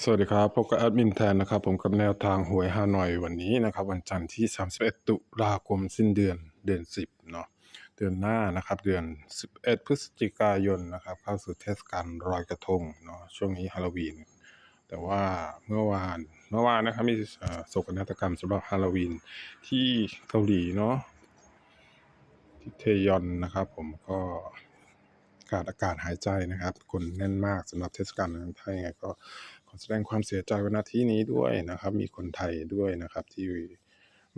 สวัสดีครับพบกับแอดมินแทนนะครับ ผมกับแนวทางหวยฮานอยวันนี้นะครับ วันจันทร์ที่ 31 ตุลาคมสิ้นเดือนเดือน 10เนาะเดือนหน้านะครับ เดือน 11 พฤศจิกายนนะครับ เข้าสู่เทศกาลลอยกระทงเนาะช่วงนี้ฮาโลวีน แต่ว่าเมื่อวานเมื่อวานนะครับมีโศกนาฏกรรมสำหรับฮาโลวีนที่เกาหลีเนาะที่เทยอนนะครับ ผมก็ขาดอากาศหายใจนะครับ คนแน่นมากสำหรับเทศกาลนั้นถ้ายังไงก็ อแสดงความเสียใจวันอาทิตย์นี้ด้วยนะครับ มีคนไทยด้วยนะครับที่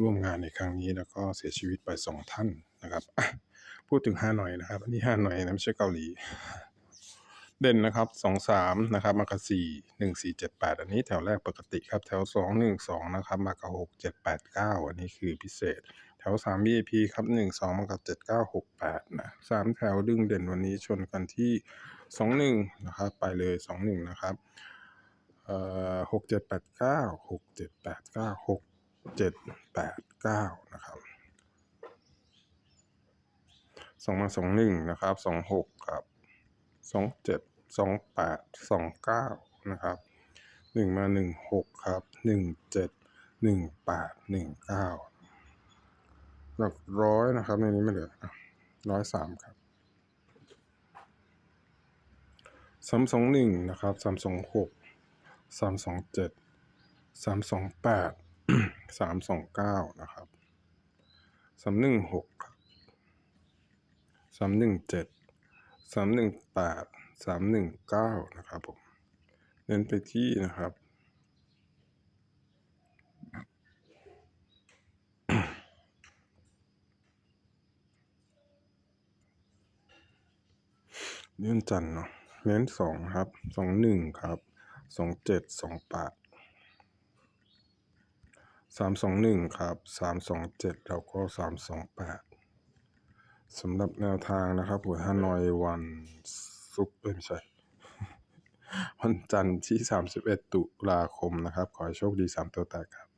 ร่วมงานในครั้งนี้แล้วก็เสียชีวิตไปสองท่านนะครับพูดถึงฮานอยนะครับอันนี้ฮานอยนะไม่ใช่เกาหลี เด่นนะครับสองสามนะครับมากับสี่หนึ่งสี่เจ็ดแปดอันนี้แถวแรกปกติครับ แถวสองหนึ่งสองนะครับมากับหกเจ็ดแปดเก้าอันนี้คือพิเศษ แถวสาม VIP ครับหนึ่งสองมากับเจ็ดเก้าหกแปดนะสามแถวดึงเด่นวันนี้ชนกันที่สองหนึ่งนะครับ ไปเลยสองหนึ่งนะครับ เอ่อหกเจ็ดแปดเก้าหกเจ็ดแปดเก้าหกเจ็ดแปดเก้านะครับสองมาสองหนึ่งนะครับสองหกครับสองเจ็ดสองแปดสองเก้านะครับหนึ่งมาหนึ่งหกครับหนึ่งเจ็ดหนึ่งแปดหนึ่งเก้าหลักร้อยนะครับในนี้ไม่เหลือร้อยสามครับสามสองหนึ่งนะครับสามสองหก สามสองเจ็ดสามสองแปดสามสองเก้านะครับสามหนึ่งหกครับสามหนึ่งเจ็ดสามหนึ่งแปดสามหนึ่งเก้านะครับผมเน้นไปที่นะครับเลื่อนจันทร์เนาะเน้นสองครับสองหนึ่งครับ สองเจ็ดสองแปดสามสองหนึ่งครับสามสองเจ็ดแล้วก็สามสองแปดสำหรับแนวทางนะครับหัวฮานอยวันซุกเอ้ยไม่ใช่ วันจันทร์ที่สามสิบเอ็ดตุลาคมนะครับ ขอให้โชคดีสามตัวแตกครับ